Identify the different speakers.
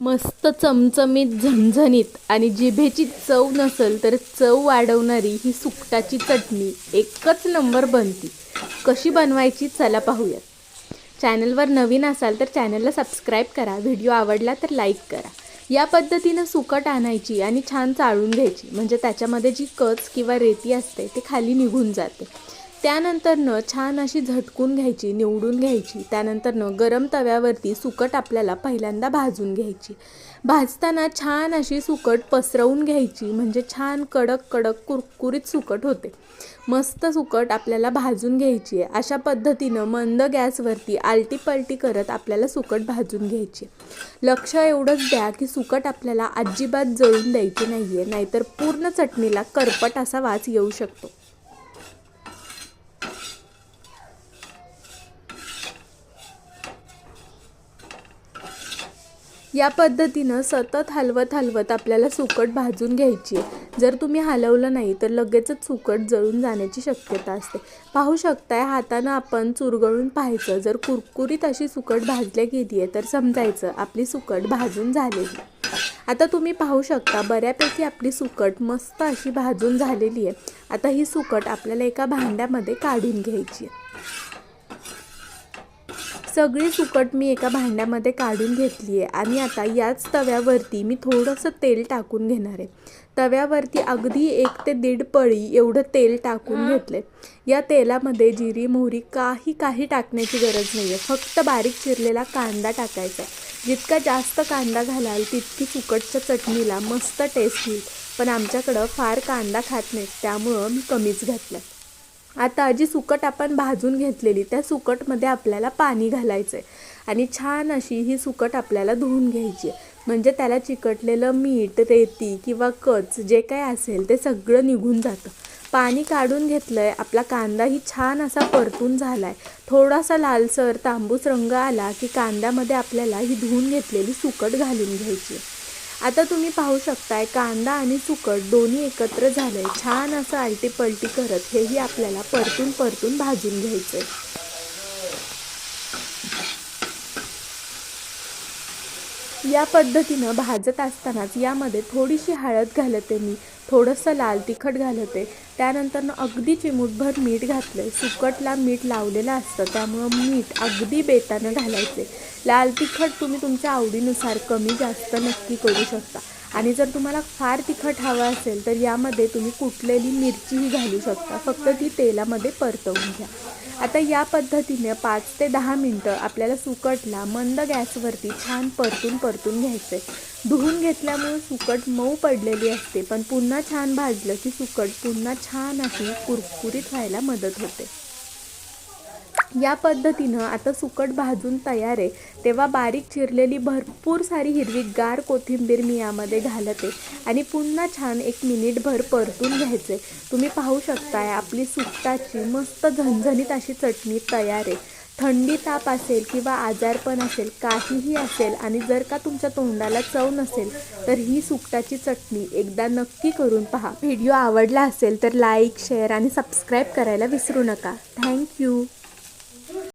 Speaker 1: मस्त चमचमीत झणझणीत आणि जिभेची चव नसेल तर चव वाढवणारी ही सुकटाची चटणी एकच नंबर बनती. कशी बनवायची चला पाहूयात. चॅनलवर नवीन असाल तर चॅनलला सबस्क्राईब करा व्हिडिओ आवडला तर लाईक करा. या पद्धतीनं सुकट आणायची आणि छान चाळून घ्यायची. म्हणजे त्याच्यामध्ये जी कच किंवा रेती असते ते खाली निघून जाते. त्यानंतरनं छान अशी झटकून घ्यायची निवडून घ्यायची. त्यानंतरनं गरम तव्यावरती सुकट आपल्याला पहिल्यांदा भाजून घ्यायची. भाजताना छान अशी सुकट पसरवून घ्यायची म्हणजे छान कडक कडक कुरकुरीत सुकट होते. मस्त सुकट आपल्याला भाजून घ्यायची. आहे अशा पद्धतीनं मंद गॅसवरती आलटी पलटी करत आपल्याला सुकट भाजून घ्यायची. लक्ष एवढंच द्या की सुकट आपल्याला अजिबात जळून द्यायची नाही आहे नाहीतर पूर्ण चटणीला करपट असा वास येऊ शकतो. या पद्धतीनं सतत हलवत हलवत आपल्याला सुकट भाजून घ्यायची आहे. जर तुम्ही हलवलं नाही तर लगेचच सुकट जळून जाण्याची शक्यता असते. पाहू शकताय हातानं आपण चुरगळून पाहायचं. जर कुरकुरीत अशी सुकट भाजल्या गेली आहे तर समजायचं आपली सुकट भाजून झालेली. आता तुम्ही पाहू शकता बऱ्यापैकी आपली सुकट मस्त अशी भाजून झालेली आहे आता ही सुकट आपल्याला एका भांड्यामध्ये काढून घ्यायची आहे सगळी सुकट मी एका भांड्यामध्ये काढून घेतली आहे आणि आता याच तव्यावरती मी थोडंसं तेल टाकून घेणार आहे. तव्यावरती अगदी एक ते दीड पळी एवढं तेल टाकून घेतले या तेलामध्ये जिरी मोहरी काही काही टाकण्याची गरज नाही आहे फक्त बारीक चिरलेला कांदा टाकायचा. जितका जास्त कांदा घालाल तितकी सुकटच्या चटणीला मस्त टेस्ट येईल. पण आमच्याकडं फार कांदा खात नाहीत त्यामुळं मी कमीच घातलं आता जी सुकट आपण भाजून घेतलेली त्या सुकटमध्ये आपल्याला पाणी घालायचं आहे आणि छान अशी ही सुकट आपल्याला धुवून घ्यायची आहे. म्हणजे त्याला चिकटलेलं मीठ रेती किंवा कच जे काय असेल ते सगळं निघून जातं. पाणी काढून घेतलं आहे आपला कांदाही छान असा परतून झाला आहे थोडासा लालसर तांबूस रंग आला की कांद्यामध्ये आपल्याला ही धुवून घेतलेली सुकट घालून घ्यायची आहे. आता तुम्ही पाहू शकताय कांदा आणि सुकट दोन्ही एकत्र झालंय. छान असं आलटी पलटी करत हेही आपल्याला परतून परतून भाजून घ्यायचं या पद्धतीनं भाजत असतानाच यामध्ये थोडीशी हळद घालते मी. थोडंसं लाल तिखट घालते. त्यानंतरनं अगदी चिमूटभर मीठ घातलं सुकटला मीठ लावलेलं असतं. त्यामुळं मीठ अगदी बेतानं घालायचे लाल तिखट तुम्ही तुमच्या आवडीनुसार कमी जास्त नक्की करू शकता. आणि जर तुम्हाला फार तिखट हवं असेल तर यामध्ये तुम्ही कुटलेली मिरचीही घालू शकता. फक्त ती तेलामध्ये परतवून घ्या. आता या पद्धतीने पाच ते दहा मिनटं आपल्याला सुकटला मंद गॅसवरती छान परतून परतून घ्यायचं आहे धुवून घेतल्यामुळे सुकट मऊ पडलेली असते पण पुन्हा छान भाजलं की सुकट पुन्हा छान अशी कुरकुरीत व्हायला मदत होते. या पद्धतीनं आता सुकट भाजून तयार आहे. तेव्हा बारीक चिरलेली भरपूर सारी हिरवी गार कोथिंबीर मी यामध्ये घालते आणि पुन्हा छान एक मिनिटभर परतून घ्यायचे. तुम्ही पाहू शकताय आपली सुकटाची मस्त झणझणीत अशी चटणी तयार आहे. थंडी ताप असेल किंवा आजारपण असेल काहीही असेल आणि जर का तुमच्या तोंडाला चव नसेल तर ही सुकटाची चटणी एकदा नक्की करून पहा. व्हिडिओ आवडला असेल तर लाईक शेअर आणि सबस्क्राईब करायला विसरू नका. थँक्यू